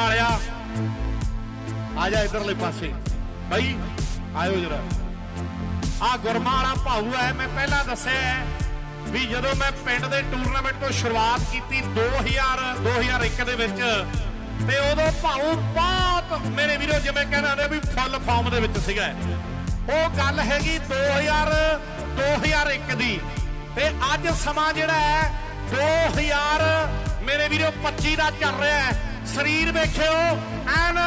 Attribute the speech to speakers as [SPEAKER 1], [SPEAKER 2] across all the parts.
[SPEAKER 1] ਵਾਲਿਆ ਆ ਜਾ ਇਧਰਲੇ ਪਾਸੇ। ਭਾਈ ਆਇਓ ਜਰਾ। ਆ ਗੁਰਮਾ ਭਾਊ ਹੈ, ਮੈਂ ਪਹਿਲਾਂ ਦੱਸਿਆ ਹੈ ਵੀ ਜਦੋਂ ਮੈਂ ਪਿੰਡ ਦੇ ਟੂਰਨਾਮੈਂਟ ਤੋਂ ਸ਼ੁਰੂਆਤ ਕੀਤੀ 2000 2001 ਦੇ ਵਿੱਚ, ਤੇ ਉਦੋਂ ਭਾਊ ਬਹੁਤ ਮੇਰੇ ਵੀਰੋ ਜਿਵੇਂ ਕਹਿੰਦੇ ਨੇ ਵੀ ਫੁੱਲ ਫਾਰਮ ਦੇ ਵਿੱਚ ਸੀਗਾ। ਉਹ ਗੱਲ ਹੈਗੀ 2000 2001 ਦੀ ਤੇ ਅੱਜ ਸਮਾਂ ਜਿਹੜਾ ਹੈ 2000 ਮੇਰੇ ਵੀਰੋ 25 ਦਾ ਚੱਲ ਰਿਹਾ ਹੈ। ਸਰੀਰ ਵੇਖਿਓ, ਐਨ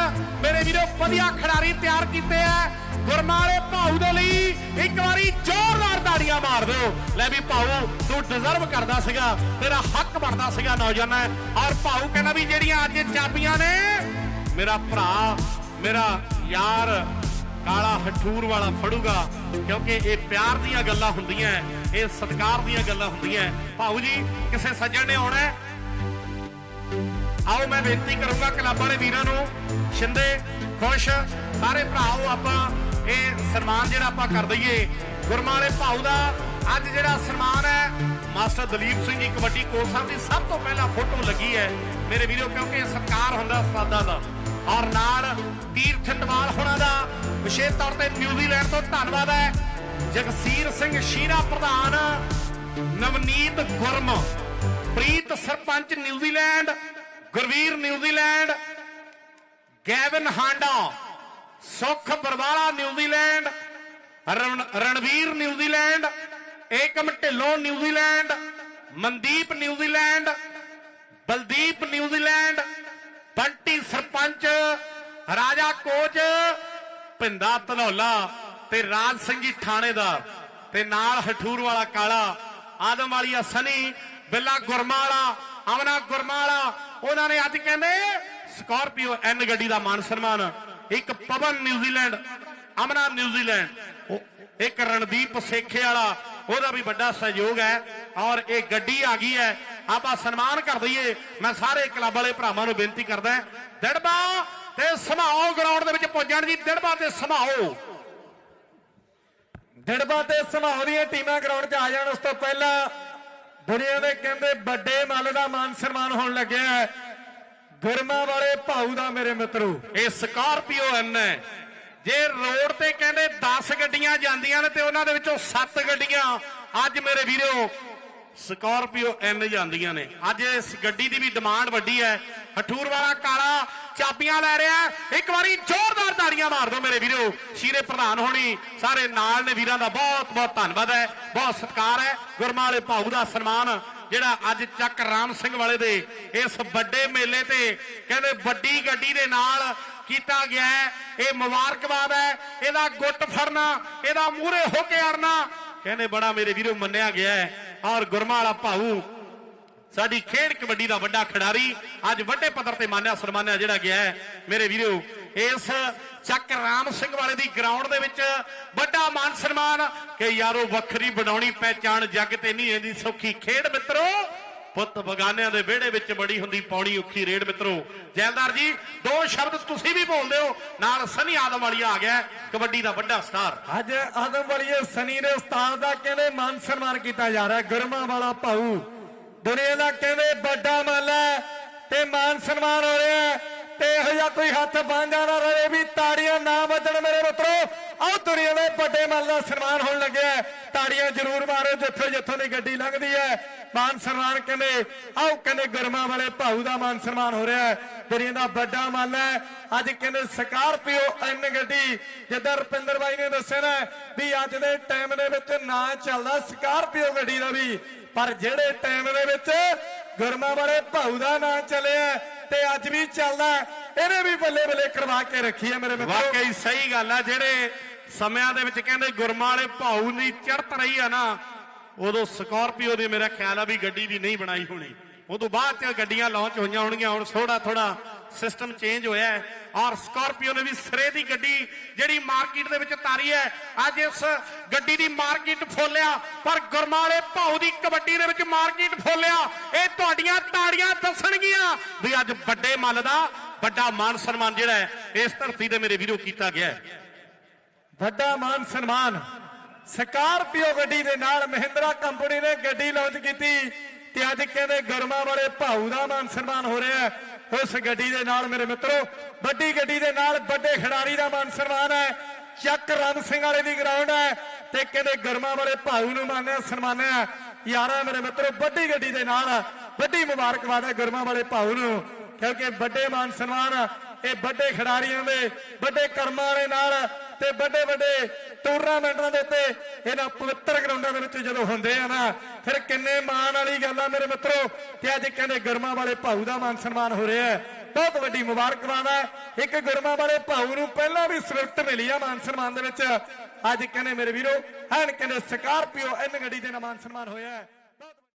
[SPEAKER 1] ਮੇਰੇ ਵੀਰੋ ਵਧੀਆ ਖਿਡਾਰੀ ਤਿਆਰ ਕੀਤੇ ਆ। ਗੁਰਮਾਲੇ ਭਾਊ ਦੇ ਲਈ ਇੱਕ ਵਾਰੀ ਜ਼ੋਰਦਾਰ ਤਾੜੀਆਂ ਮਾਰ ਦਿਓ। ਲੈ ਵੀ ਭਾਊ, ਤੂੰ ਡਿਜ਼ਰਵ ਕਰਦਾ ਸੀਗਾ, ਤੇਰਾ ਹੱਕ ਬਣਦਾ ਸੀਗਾ ਨੌਜਵਾਨਾਂ ਔਰ ਭਾਊ ਕਹਿੰਦਾ ਵੀ ਜਿਹੜੀਆਂ ਅੱਜ ਚਾਬੀਆਂ ਨੇ, ਮੇਰਾ ਭਰਾ, ਮੇਰਾ ਯਾਰ ਕਾਲਾ ਹਠੂਰ ਵਾਲਾ ਫੜੂਗਾ, ਕਿਉਂਕਿ ਇਹ ਪਿਆਰ ਦੀਆਂ ਗੱਲਾਂ ਹੁੰਦੀਆਂ, ਇਹ ਸਤਿਕਾਰ ਦੀਆਂ ਗੱਲਾਂ ਹੁੰਦੀਆਂ। ਭਾਊ ਜੀ, ਕਿਸੇ ਸੱਜਣ ਨੇ ਆਉਣਾ ਆਓ ਮੈਂ ਬੇਨਤੀ ਕਰੂੰਗਾ ਕਲੱਬ ਵਾਲੇ ਵੀਰਾਂ ਨੂੰ, ਸ਼ਿੰਦੇ, ਖੁਸ਼, ਸਾਰੇ ਭਰਾਓ ਆਪਾਂ ਇਹ ਸਨਮਾਨ ਜਿਹੜਾ ਆਪਾਂ ਕਰ ਦਈਏ। ਗੁਰਮਾਂ ਵਾਲੇ ਭਾਊ ਦਾ ਅੱਜ ਜਿਹੜਾ ਸਨਮਾਨ ਹੈ, ਮਾਸਟਰ ਦਲੀਪ ਸਿੰਘ ਜੀ ਕਬੱਡੀ ਕੋਚ ਸਾਹਿਬ ਦੀ ਸਭ ਤੋਂ ਪਹਿਲਾਂ ਫੋਟੋ ਲੱਗੀ ਹੈ। ਮੇਰੇ ਵੀਰੋ, ਕਿਉਂਕਿ ਇਹ ਸਤਿਕਾਰ ਹੁੰਦਾ ਉਸਤਾਦਾਂ ਦਾ। ਔਰ ਨਾਲ ਤੀਰਥ ਟਵਾਲ ਹੋਣਾ ਦਾ ਵਿਸ਼ੇਸ਼ ਤੌਰ ਤੇ ਨਿਊਜ਼ੀਲੈਂਡ ਤੋਂ ਧੰਨਵਾਦ ਹੈ। ਜਗਸੀਰ ਸਿੰਘ ਸ਼ੀਰਾ ਪ੍ਰਧਾਨ Navneet Gurm, Preet sarpanch New Zealand Gurvir New Zealand Gavin Handa Sukh Barwala New Zealand Ranveer New Zealand Ekam Dhillon New Zealand Mandeep New Zealand Baldeep New Zealand Bunty sarpanch, Raja coach, Bhinda Dhanaula ਤੇ ਰਾਜ ਸਿੰਘ ਜੀ ਥਾਣੇਦਾਰ ਤੇ ਨਾਲ ਹਠੂਰ ਵਾਲਾ ਕਾਲਾ, ਆਦਮ ਵਾਲੀਆ ਸਨੀ, ਬਿੱਲਾ ਗੁਰਮਾਲਾ, ਅਮਨਾ ਗੁਰਮਾਲਾ ਉਹਨਾਂ ਨੇ ਅੱਜ ਕਹਿੰਦੇ, ਸਕਾਰਪੀਓ ਐਨ ਗੱਡੀ ਦਾ ਮਾਨ ਸਨਮਾਨ, ਇੱਕ ਪਵਨ ਨਿਊਜ਼ੀਲੈਂਡ, ਅਮਨਾ ਨਿਊਜ਼ੀਲੈਂਡ ਇੱਕ ਰਣਦੀਪ ਸੇਖੇ ਵਾਲਾ, ਉਹਦਾ ਵੀ ਵੱਡਾ ਸਹਿਯੋਗ ਹੈ, ਔਰ ਇਹ ਗੱਡੀ ਆ ਗਈ ਹੈ, ਆਪਾਂ ਸਨਮਾਨ ਕਰ ਦਈਏ, ਮੈਂ ਸਾਰੇ ਕਲੱਬ ਵਾਲੇ ਭਰਾਵਾਂ ਨੂੰ ਬੇਨਤੀ ਕਰਦਾ ਦਿੜਬਾ ਤੇ ਸਮਾਓ ਗਰਾਊਂਡ ਦੇ ਵਿੱਚ ਪਹੁੰਚਣ ਜੀ, ਦਿੜਬਾ ਤੇ ਸਮਾਓ।
[SPEAKER 2] ਡੜਬਾ ਤੇ ਸਮਾਉ ਦੀਆਂ ਟੀਮਾਂ ਗਰਾਊਂਡ 'ਚ ਆ ਜਾਣ, ਉਸ ਤੋਂ ਪਹਿਲਾਂ ਦੁਨੀਆ ਦੇ ਕਹਿੰਦੇ ਵੱਡੇ ਮੱਲ ਦਾ ਮਾਨ ਸਨਮਾਨ ਹੋਣ ਲੱਗਿਆ ਗੁਰਮਾ ਵਾਲੇ ਭਾਊ ਦਾ ਮੇਰੇ ਮਿੱਤਰੋ।
[SPEAKER 1] ਇਹ ਸਕਾਰਪੀਓ ਐਨ ਹੈ। ਜੇ ਰੋਡ ਤੇ ਕਹਿੰਦੇ 10 ਗੱਡੀਆਂ ਜਾਂਦੀਆਂ ਨੇ ਤੇ ਉਹਨਾਂ ਦੇ ਵਿੱਚੋਂ 7 ਗੱਡੀਆਂ ਅੱਜ ਮੇਰੇ ਵੀਰੋ ਸਕਾਰਪੀਓ ਐਨ ਜਾਂਦੀਆਂ ਨੇ। ਅੱਜ ਇਸ ਗੱਡੀ ਦੀ ਵੀ ਡਿਮਾਂਡ ਵੱਡੀ ਹੈ। ਹਠੂਰ ਵਾਲਾ ਕਾਲਾ ਚਾਬੀਆਂ ਲੈ ਰਿਹਾ ਇੱਕ ਵਾਰੀ ਜ਼ੋਰਦਾਰ ਤਾੜੀਆਂ ਮਾਰ ਦਿਓ ਮੇਰੇ ਵੀਰੋ। ਸ਼ੀਰੇ ਪ੍ਰਧਾਨ ਹੋਣੀ, ਸਾਰੇ ਨਾਲ ਨੇ ਵੀਰਾਂ ਦਾ ਬਹੁਤ ਬਹੁਤ ਧੰਨਵਾਦ ਹੈ। ਬਹੁਤ ਸਤਿਕਾਰ ਹੈ। ਗੁਰਮਾ ਭਾਊ ਦਾ ਸਨਮਾਨ, ਜਿਹੜਾ ਅੱਜ ਚੱਕ ਰਾਮ ਸਿੰਘ ਵਾਲੇ ਦੇ ਇਸ ਵੱਡੇ ਮੇਲੇ ਤੇ ਕਹਿੰਦੇ ਵੱਡੀ ਗੱਡੀ ਦੇ ਨਾਲ ਕੀਤਾ ਗਿਆ ਹੈ। ਇਹ ਮੁਬਾਰਕਬਾਦ ਹੈ। ਇਹਦਾ ਗੁੱਟ ਫੜਨਾ, ਇਹਦਾ ਮੂਹਰੇ ਹੋ ਕੇ ਅੜਨਾ। ਕਹਿੰਦੇ ਬੜਾ ਮੇਰੇ ਵੀਰੋ ਮੰਨਿਆ ਗਿਆ ਹੈ। ਔਰ ਗੁਰਮਾਲਾ ਭਾਊ ਸਾਡੀ ਖੇਡ ਕਬੱਡੀ ਦਾ ਵੱਡਾ ਖਿਡਾਰੀ ਅੱਜ ਵੱਡੇ ਪੱਧਰ ਤੇ ਮਾਨਿਆ ਸਨਮਾਨਿਆ ਜਿਹੜਾ ਗਿਆ ਹੈ। ਮੇਰੇ ਵੀਰੋ, ਇਸ ਚੱਕ ਰਾਮ ਸਿੰਘ ਵਾਲੇ ਦੀ ਗਰਾਊਂਡ ਦੇ ਵਿੱਚ ਵੱਡਾ ਮਾਨ ਸਨਮਾਨ ਕਿ ਯਾਰੋ ਵੱਖਰੀ ਬਣਾਉਣੀ ਪਹਿਚਾਣ ਜੱਗ ਤੇ ਨਹੀਂ ਇਹਦੀ ਸੌਖੀ ਖੇਡ ਮਿੱਤਰੋ। ਪੁੱਤ ਬਗਾਨਿਆਂ ਦੇ ਵਿਹੜੇ ਵਿੱਚ ਬੜੀ ਹੁੰਦੀ ਪੌੜੀ ਔਖੀ ਰੇਡ ਮਿੱਤਰੋ। ਜੈਲਦਾਰ ਜੀ, ਦੋ ਸ਼ਬਦ ਤੁਸੀਂ ਵੀ ਬੋਲਦੇ ਹੋ ਨਾਲ ਸਨੀ ਆਦਮ ਵਾਲੀਆ ਆ ਗਿਆ, ਕਬੱਡੀ ਦਾ ਵੱਡਾ ਸਟਾਰ।
[SPEAKER 2] ਅੱਜ ਆਦਮ ਵਾਲੀਏ ਸਨੀ ਦੇ ਉਸਤਾਦ ਦਾ ਕਹਿੰਦੇ ਮਾਨ ਸਨਮਾਨ ਕੀਤਾ ਜਾ ਰਿਹਾ ਹੈ। ਗੁਰਮਾ ਵਾਲਾ ਭਾਊ। ਦੁਨੀਆ ਦਾ ਕਹਿੰਦੇ ਵੱਡਾ ਮੱਲ ਹੈ ਤੇ ਮਾਨ ਸਨਮਾਨ ਹੋ ਰਿਹਾ ਤੇ ਇਹੋ ਜਿਹਾ ਕੋਈ ਹੱਥ ਬਾਂਝਾ ਨਾ ਰਹੇ ਵੀ ਤਾੜੀਆਂ ਨਾ ਵੱਜਣ ਮੇਰੇ ਮਿੱਤਰੋ। ਆਓ ਦੁਨੀਆ ਦੇ ਵੱਡੇ ਮੱਲ ਦਾ ਸਨਮਾਨ ਹੋਣ ਲੱਗਿਆ ਤਾੜੀਆਂ ਜ਼ਰੂਰ ਮਾਰੋ, ਜਿੱਥੋਂ ਜਿੱਥੋਂ ਦੀ ਗੱਡੀ ਲੰਘਦੀ ਹੈ। ਮਾਨ ਸਨਮਾਨ ਕਹਿੰਦੇ ਆਓ ਕਹਿੰਦੇ ਗੁਰਮਾ ਵਾਲੇ ਭਾਊ ਦਾ ਮਾਨ ਸਨਮਾਨ ਹੋ ਰਿਹਾ ਹੈ। ਦੁਨੀਆ ਦਾ ਵੱਡਾ ਮੱਲ ਹੈ। ਅੱਜ ਕਹਿੰਦੇ ਸਕਾਰਪੀਓ ਐਨ ਗੱਡੀ, ਜਿੱਦਾਂ ਰੁਪਿੰਦਰ ਬਾਈ ਨੇ ਦੱਸਿਆ ਨਾ ਵੀ ਅੱਜ ਦੇ ਟਾਈਮ ਦੇ ਵਿੱਚ ਨਾ ਚੱਲਦਾ ਸਕਾਰਪੀਓ ਗੱਡੀ ਦਾ ਵੀ। ਪਰ ਜਿਹੜੇ ਟਾਈਮ ਦੇ ਵਿੱਚ ਗੁਰਮਾ ਵਾਲੇ ਭਾਊ ਦਾ ਨਾਂ ਚੱਲਿਆ ਤੇ ਅੱਜ ਵੀ ਚੱਲਦਾ ਇਹਨੇ ਵੀ ਬੱਲੇ ਬੱਲੇ ਕਰਵਾ ਕੇ ਰੱਖੀ ਹੈ ਮੇਰੇ ਮਿੱਤਰੋ।
[SPEAKER 1] ਵਾਕਈ ਸਹੀ ਗੱਲ ਆ, ਜਿਹੜੇ ਸਮਿਆਂ ਦੇ ਵਿੱਚ ਕਹਿੰਦੇ ਗੁਰਮਾਂ ਵਾਲੇ ਭਾਊ ਦੀ ਚੜਤ ਰਹੀ ਆ ਨਾ, ਉਦੋਂ ਸਕਾਰਪੀਓ ਦੀ ਮੇਰਾ ਖਿਆਲ ਆ ਵੀ ਗੱਡੀ ਦੀ ਨਹੀਂ ਬਣਾਈ ਹੋਣੀ। ਉਦੋਂ ਬਾਅਦ ਚ ਗੱਡੀਆਂ ਲਾਂਚ ਹੋਈਆਂ ਹੋਣਗੀਆਂ, ਹੁਣ ਥੋੜਾ ਥੋੜਾ ਸਿਸਟਮ ਚੇਂਜ ਹੋਇਆ ਹੈ। ਔਰ ਸਕਾਰਪੀਓ ਨੇ ਵੀ ਸਿਰੇ ਦੀ ਗੱਡੀ ਜਿਹੜੀ ਮਾਰਕੀਟ ਦੇ ਵਿੱਚ ਤਾਰੀ ਹੈ, ਅੱਜ ਇਸ ਗੱਡੀ ਦੀ ਮਾਰਕੀਟ ਫੋਲਿਆ ਪਰ ਗੁਰਮਾਲੇ ਵਾਲੇ ਭਾਊ ਦੀ ਕਬੱਡੀ ਦੇ ਵਿੱਚ ਮਾਰਕੀਟ ਫੋਲਿਆ ਇਹ ਤੁਹਾਡੀਆਂ ਤਾੜੀਆਂ ਦੱਸਣਗੀਆਂ ਵੀ ਅੱਜ ਵੱਡੇ ਮੱਲ ਦਾ ਵੱਡਾ ਮਾਨ ਸਨਮਾਨ ਜਿਹੜਾ ਹੈ, ਇਸ ਧਰਤੀ ਦੇ ਮੇਰੇ ਵੀਰੋ ਕੀਤਾ ਗਿਆ ਹੈ।
[SPEAKER 2] ਵੱਡਾ ਮਾਨ ਸਨਮਾਨ ਸਕਾਰਪੀਓ ਗੱਡੀ ਦੇ ਨਾਲ ਮਹਿੰਦਰਾ ਕੰਪਨੀ ਨੇ ਗੱਡੀ ਲਾਂਚ ਕੀਤੀ ਤੇ ਅੱਜ ਕਹਿੰਦੇ ਗਰਮਾ ਵਾਲੇ ਭਾਊ ਦਾ ਮਾਨ ਸਨਮਾਨ ਹੋ ਰਿਹਾ ਹੈ। ਉਸ ਗੱਡੀ ਦੇ ਨਾਲ ਮੇਰੇ ਮਿੱਤਰੋ, ਵੱਡੀ ਗੱਡੀ ਦੇ ਨਾਲ ਵੱਡੇ ਖਿਡਾਰੀ ਦਾ ਮਾਨ ਸਨਮਾਨ ਹੈ। ਚੱਕ ਰਾਮ ਸਿੰਘ ਵਾਲੇ ਦੀ ਗਰਾਊਂਡ ਹੈ ਤੇ ਕਹਿੰਦੇ ਗਰਮਾ ਵਾਲੇ ਭਾਊ ਨੂੰ ਮਾਨਿਆ ਸਨਮਾਨਿਆ ਯਾਰਾ, ਮੇਰੇ ਮਿੱਤਰੋ, ਵੱਡੀ ਗੱਡੀ ਦੇ ਨਾਲ ਵੱਡੀ ਮੁਬਾਰਕਬਾਦ ਹੈ ਗਰਮਾ ਵਾਲੇ ਭਾਊ ਨੂੰ, ਕਿਉਂਕਿ ਵੱਡੇ ਮਾਨ ਸਨਮਾਨ ਇਹ ਵੱਡੇ ਖਿਡਾਰੀਆਂ ਦੇ, ਵੱਡੇ ਕਰਮਾਂ ਵਾਲੇ ਨਾਲ ਤੇ ਵੱਡੇ ਵੱਡੇ ਟੂਰਨਾਮੈਂਟਾਂ ਦੇ ਉੱਤੇ ਇਹਨਾਂ ਪਵਿੱਤਰ ਗਰਾਊਂਡਾਂ ਦੇ ਵਿੱਚ ਜਦੋਂ ਹੁੰਦੇ ਆ ਨਾ, ਫਿਰ ਕਿੰਨੇ ਮਾਣ ਵਾਲੀ ਗੱਲ ਆ ਮੇਰੇ ਮਿੱਤਰੋ ਕਿ ਅੱਜ ਕਹਿੰਦੇ ਗਰਮਾ ਵਾਲੇ ਭਾਊ ਦਾ ਮਾਨ ਸਨਮਾਨ ਹੋ ਰਿਹਾ ਹੈ। ਬਹੁਤ ਵੱਡੀ ਮੁਬਾਰਕਬਾਦ ਹੈ ਇੱਕ ਗੁਰਮਾ ਵਾਲੇ ਭਾਊ ਨੂੰ ਪਹਿਲਾਂ ਵੀ ਸਵਿਫਟ ਮਿਲੀ ਆ ਮਾਨ ਸਨਮਾਨ ਦੇ ਵਿੱਚ। ਅੱਜ ਕਹਿੰਦੇ ਮੇਰੇ ਵੀਰੋ, ਐਨ ਕਹਿੰਦੇ ਸਕਾਰਪੀਓ ਐਨ ਗੱਡੀ ਦੇ ਨਾਲ ਮਾਨ ਸਨਮਾਨ ਹੋਇਆ ਹੈ।